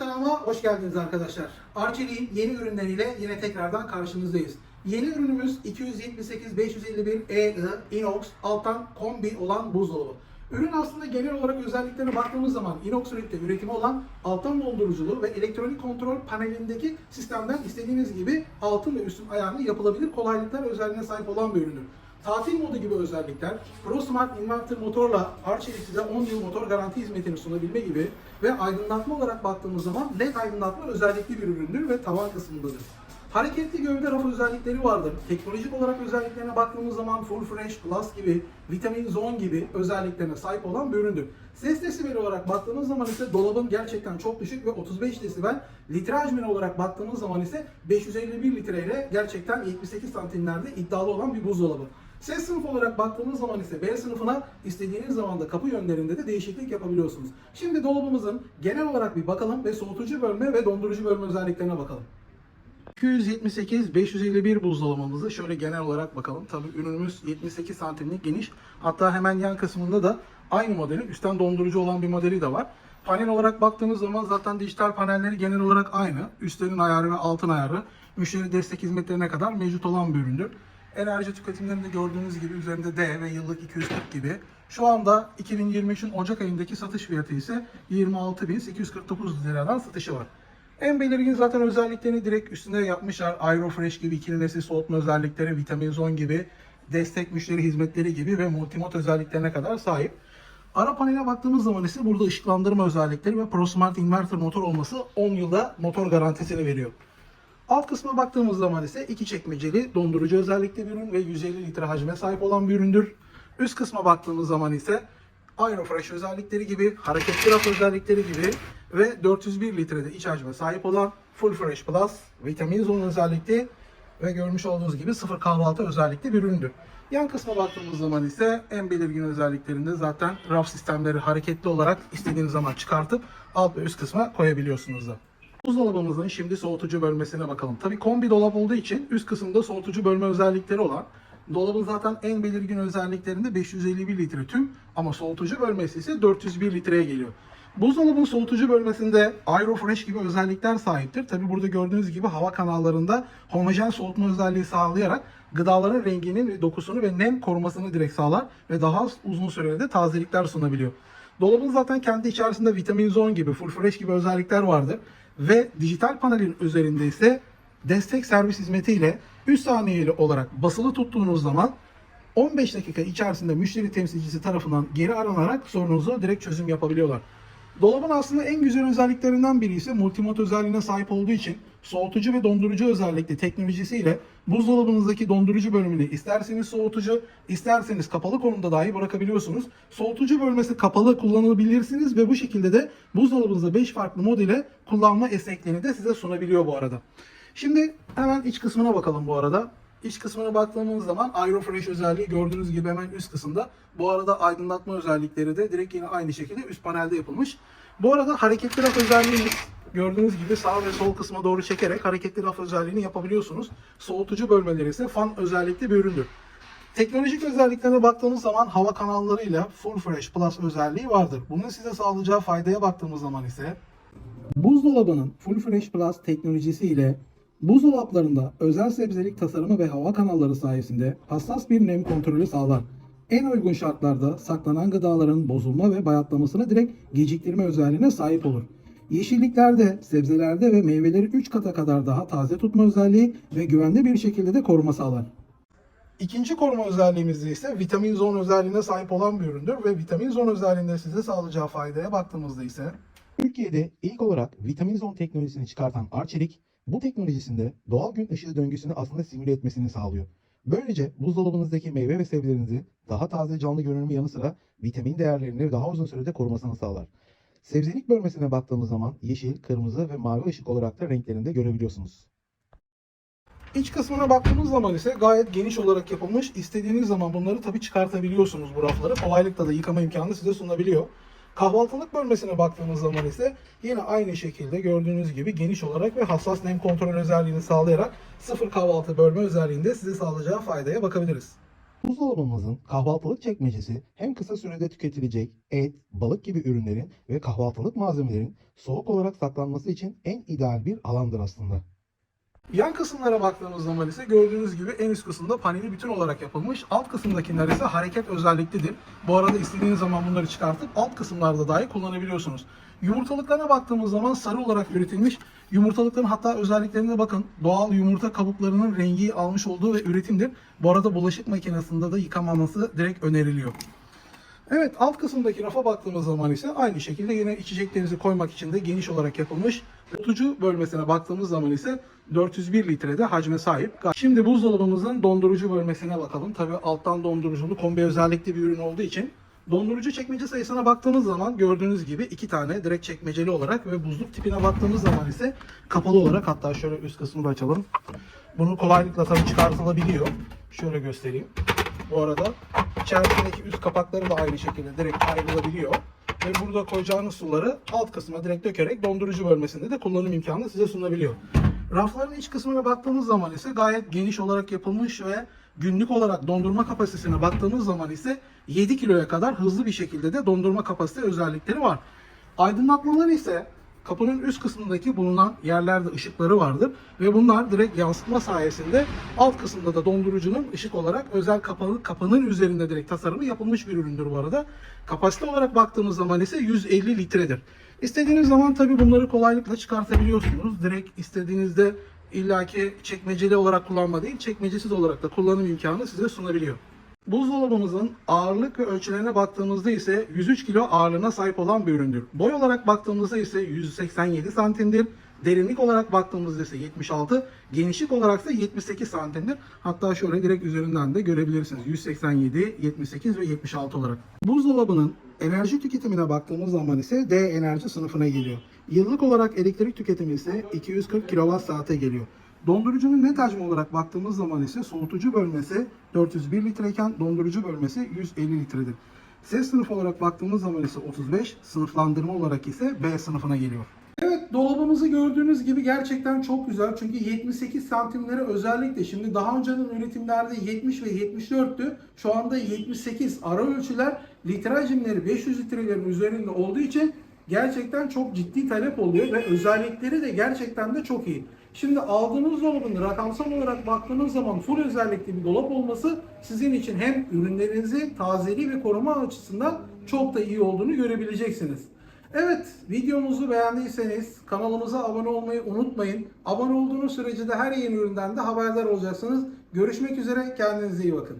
kanalıma hoş geldiniz arkadaşlar. Arçelik'in yeni ürünleriyle yine tekrardan karşınızdayız. Yeni ürünümüz 278-551 EI inox alttan kombi olan buzdolabı. Ürün aslında genel olarak özelliklerine baktığımız zaman inox üretimde üretimi olan alttan dolduruculu ve elektronik kontrol panelindeki sistemden istediğiniz gibi altın ve üstün ayarlı yapılabilir kolaylıklar özelliğine sahip olan bir üründür. Tatil modu gibi özellikler, ProSmart Inverter motorla Arçelik size 10 yıl motor garanti hizmetini sunabilme gibi ve aydınlatma olarak baktığımız zaman LED aydınlatma özellikli bir üründür ve tavan kısmındadır. Hareketli gövde raf özellikleri vardır. Teknolojik olarak özelliklerine baktığımız zaman Full Fresh Plus gibi, Vitamin Zone gibi özelliklerine sahip olan bir üründür. Ses desibeli olarak baktığımız zaman ise dolabın gerçekten çok düşük ve 35 desibel. Litre hacmine olarak baktığımız zaman ise 551 litre ile gerçekten 78 santimlerde iddialı olan bir buzdolabı. Ses sınıfı olarak baktığımız zaman ise B sınıfına istediğiniz zaman da kapı yönlerinde de değişiklik yapabiliyorsunuz. Şimdi dolabımızın genel olarak bir bakalım ve soğutucu bölme ve dondurucu bölme özelliklerine bakalım. 278-551 buzdolabımızı şöyle genel olarak bakalım. Tabii ürünümüz 78 santimlik geniş. Hatta hemen yan kısmında da aynı modelin üstten dondurucu olan bir modeli de var. Panel olarak baktığımız zaman zaten dijital panelleri genel olarak aynı. Üstlerin ayarı ve altın ayarı müşteri destek hizmetlerine kadar mevcut olan bir üründür. Enerji tüketimlerinde gördüğünüz gibi üzerinde D ve yıllık 240 gibi. Şu anda 2023'ün Ocak ayındaki satış fiyatı ise 26.849 liradan satışı var. En belirgin zaten özelliklerini direkt üstünde yapmışlar. Aerofresh gibi ikili nesil soğutma özellikleri, vitamin zone gibi, destek müşteri hizmetleri gibi ve multimod özelliklerine kadar sahip. Ara paneline baktığımız zaman ise burada ışıklandırma özellikleri ve ProSmart Inverter motor olması 10 yılda motor garantisini veriyor. Alt kısma baktığımız zaman ise iki çekmeceli dondurucu özellikli bir ürün ve 150 litre hacme sahip olan bir üründür. Üst kısma baktığımız zaman ise Aerofresh özellikleri gibi, hareketli raf özellikleri gibi ve 401 litrede iç hacme sahip olan Full Fresh Plus, vitamin zone özellikli ve görmüş olduğunuz gibi sıfır kahvaltı özellikli bir üründür. Yan kısma baktığımız zaman ise en belirgin özelliklerinde zaten raf sistemleri hareketli olarak istediğiniz zaman çıkartıp alt ve üst kısma koyabiliyorsunuz da. Buzdolabımızın şimdi soğutucu bölmesine bakalım. Tabii kombi dolap olduğu için üst kısımda soğutucu bölme özellikleri olan Dolabın zaten en belirgin özelliklerinde 551 litre tüm ama soğutucu bölmesi ise 401 litreye geliyor. Buzdolabının soğutucu bölmesinde Aerofresh gibi özellikler sahiptir. Tabi burada gördüğünüz gibi hava kanallarında homojen soğutma özelliği sağlayarak gıdaların renginin ve dokusunu ve nem korumasını direkt sağlar ve daha uzun süreli de tazelikler sunabiliyor. Dolabın zaten kendi içerisinde vitamin zone gibi, full fresh gibi özellikler vardır. Ve dijital panelin üzerinde ise destek servis hizmetiyle 3 saniyeli olarak basılı tuttuğunuz zaman 15 dakika içerisinde müşteri temsilcisi tarafından geri aranarak sorunuzu direkt çözüm yapabiliyorlar. Dolabın aslında en güzel özelliklerinden biri ise multimod özelliğine sahip olduğu için soğutucu ve dondurucu özellikle teknolojisiyle buzdolabınızdaki dondurucu bölümünü isterseniz soğutucu, isterseniz kapalı konumda dahi bırakabiliyorsunuz. Soğutucu bölmesi kapalı kullanabilirsiniz ve bu şekilde de buzdolabınızda 5 farklı modele kullanma esnekliğini de size sunabiliyor bu arada. Şimdi hemen iç kısmına bakalım bu arada. İç kısmına baktığımız zaman Aerofresh özelliği gördüğünüz gibi hemen üst kısımda. Bu arada aydınlatma özellikleri de direkt yine aynı şekilde üst panelde yapılmış. Bu arada hareketli raf özelliğimiz gördüğünüz gibi sağ ve sol kısma doğru çekerek hareketli raf özelliğini yapabiliyorsunuz. Soğutucu bölmeleri ise fan özellikli bir üründür. Teknolojik özelliklerine baktığımız zaman hava kanallarıyla Full Fresh Plus özelliği vardır. Bunun size sağlayacağı faydaya baktığımız zaman ise buzdolabının Full Fresh Plus teknolojisi ile buzdolaplarında özel sebzelik tasarımı ve hava kanalları sayesinde hassas bir nem kontrolü sağlar. En uygun şartlarda saklanan gıdaların bozulma ve bayatlamasını direkt geciktirme özelliğine sahip olur. Yeşilliklerde, sebzelerde ve meyveleri 3 kata kadar daha taze tutma özelliği ve güvenli bir şekilde de koruma sağlar. İkinci koruma özelliğimizde ise vitamin zone özelliğine sahip olan bir üründür ve vitamin zone özelliğinde size sağlayacağı faydaya baktığımızda ise Türkiye'de ilk olarak vitamin zone teknolojisini çıkartan Arçelik, bu teknolojisinde doğal gün ışığı döngüsünü aslında simüle etmesini sağlıyor. Böylece buzdolabınızdaki meyve ve sebzelerinizi daha taze canlı görünümü yanı sıra vitamin değerlerini daha uzun sürede korumasını sağlar. Sebzelik bölmesine baktığımız zaman yeşil, kırmızı ve mavi ışık olarak da renklerinde görebiliyorsunuz. İç kısmına baktığımız zaman ise gayet geniş olarak yapılmış. İstediğiniz zaman bunları tabii çıkartabiliyorsunuz bu rafları. Kolaylıkla da yıkama imkanı size sunabiliyor. Kahvaltılık bölmesine baktığımız zaman ise yine aynı şekilde gördüğünüz gibi geniş olarak ve hassas nem kontrol özelliğini sağlayarak sıfır kahvaltı bölme özelliğinde size sağlayacağı faydaya bakabiliriz. Buzdolabımızın kahvaltılık çekmecesi hem kısa sürede tüketilecek et, balık gibi ürünlerin ve kahvaltılık malzemelerin soğuk olarak saklanması için en ideal bir alandır aslında. Yan kısımlara baktığımız zaman ise gördüğünüz gibi en üst kısımda paneli bütün olarak yapılmış. Alt kısımdakiler ise hareket özelliklidir. Bu arada istediğiniz zaman bunları çıkartıp alt kısımlarda dahi kullanabiliyorsunuz. Yumurtalıklarına baktığımız zaman sarı olarak üretilmiş. Yumurtalıkların hatta özelliklerine bakın. Doğal yumurta kabuklarının rengi almış olduğu ve üretimdir. Bu arada bulaşık makinesinde de yıkamaması direkt öneriliyor. Evet alt kısımdaki rafa baktığımız zaman ise aynı şekilde yine içeceklerinizi koymak için de geniş olarak yapılmış. Tutucu bölmesine baktığımız zaman ise 401 litrede hacme sahip. Şimdi buzdolabımızın dondurucu bölmesine bakalım. Tabi alttan donduruculu kombi özellikli bir ürün olduğu için Dondurucu çekmece sayısına baktığımız zaman gördüğünüz gibi iki tane direkt çekmeceli olarak ve buzluk tipine baktığımız zaman ise kapalı olarak hatta şöyle üst kısmını da açalım. Bunu kolaylıkla tabii çıkartılabiliyor. Şöyle göstereyim. Bu arada içerisindeki üst kapakları da aynı şekilde direkt ayrılabiliyor. Ve burada koyacağınız suları alt kısma direkt dökerek dondurucu bölmesinde de kullanım imkanı size sunabiliyor. Rafların iç kısmına baktığımız zaman ise gayet geniş olarak yapılmış ve günlük olarak dondurma kapasitesine baktığımız zaman ise 7 kiloya kadar hızlı bir şekilde de dondurma kapasite özellikleri var. Aydınlatmaları ise kapının üst kısmındaki bulunan yerlerde ışıkları vardır ve bunlar direkt yansıtma sayesinde alt kısımda da dondurucunun ışık olarak özel kapalı kapının üzerinde direkt tasarımı yapılmış bir üründür bu arada. Kapasite olarak baktığımız zaman ise 150 litredir. İstediğiniz zaman tabi bunları kolaylıkla çıkartabiliyorsunuz. Direkt istediğinizde illaki çekmeceli olarak kullanma değil, çekmecesiz olarak da kullanım imkanı size sunabiliyor. Buzdolabımızın ağırlık ve ölçülerine baktığımızda ise 103 kilo ağırlığına sahip olan bir üründür. Boy olarak baktığımızda ise 187 santimdir. Derinlik olarak baktığımızda ise 76, genişlik olarak ise 78 santimdir. Hatta şöyle direkt üzerinden de görebilirsiniz. 187, 78 ve 76 olarak. Buzdolabının enerji tüketimine baktığımız zaman ise D enerji sınıfına geliyor. Yıllık olarak elektrik tüketimi ise 240 kWh geliyor. Dondurucunun net hacmi olarak baktığımız zaman ise soğutucu bölmesi 401 litreyken dondurucu bölmesi 150 litredir. Ses sınıfı olarak baktığımız zaman ise 35, sınıflandırma olarak ise B sınıfına geliyor. Evet dolabımızı gördüğünüz gibi gerçekten çok güzel. Çünkü 78 santimleri özellikle şimdi daha öncenin üretimlerde 70 ve 74'tü. Şu anda 78 ara ölçüler litre hacimleri 500 litrelerin üzerinde olduğu için gerçekten çok ciddi talep oluyor ve özellikleri de gerçekten de çok iyi. Şimdi aldığınız dolabın rakamsal olarak baktığınız zaman full özellikli bir dolap olması sizin için hem ürünlerinizi tazeliği ve koruma açısından çok da iyi olduğunu görebileceksiniz. Evet, videomuzu beğendiyseniz kanalımıza abone olmayı unutmayın. Abone olduğunuz sürece de her yeni üründen de haberdar olacaksınız. Görüşmek üzere, kendinize iyi bakın.